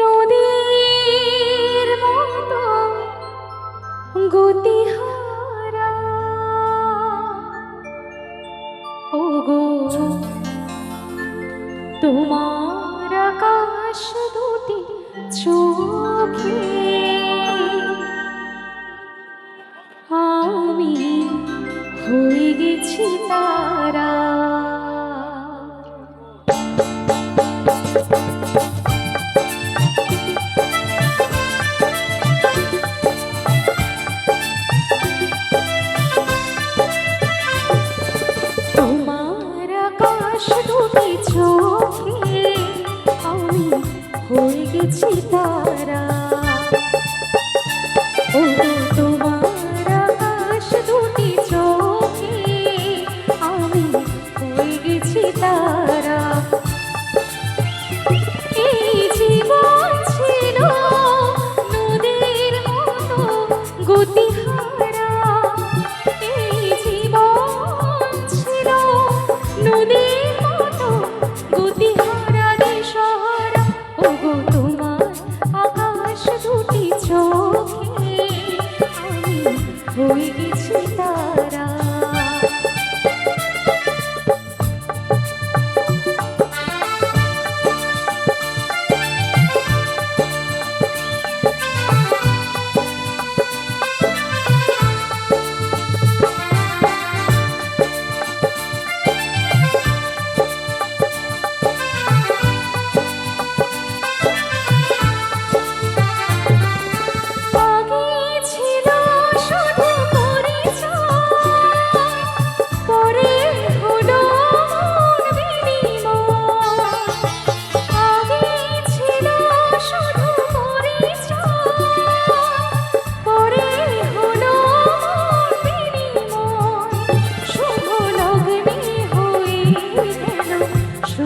নদীর মতো গতিহারা। ও গো তোমার আকাশ দুটি চোখে। আমি হয়ে গেছি তা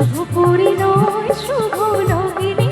শুভ পুরী নয় শুভ নগিনী।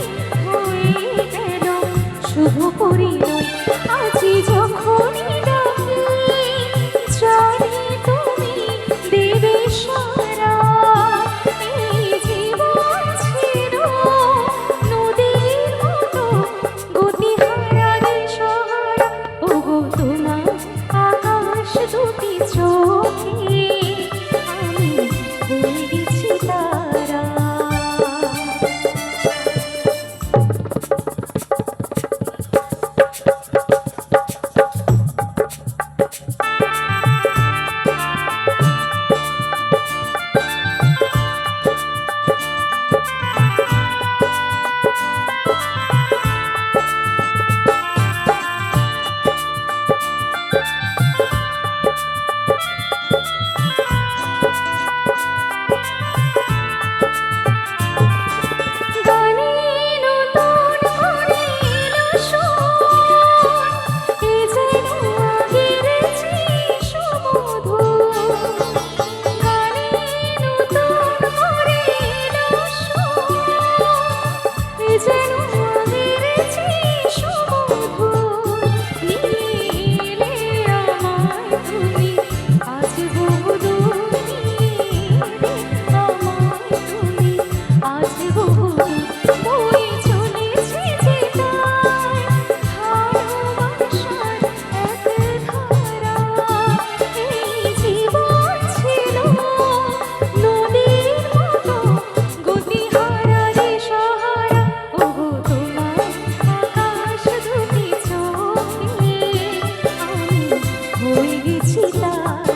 হয়ে গেছি তার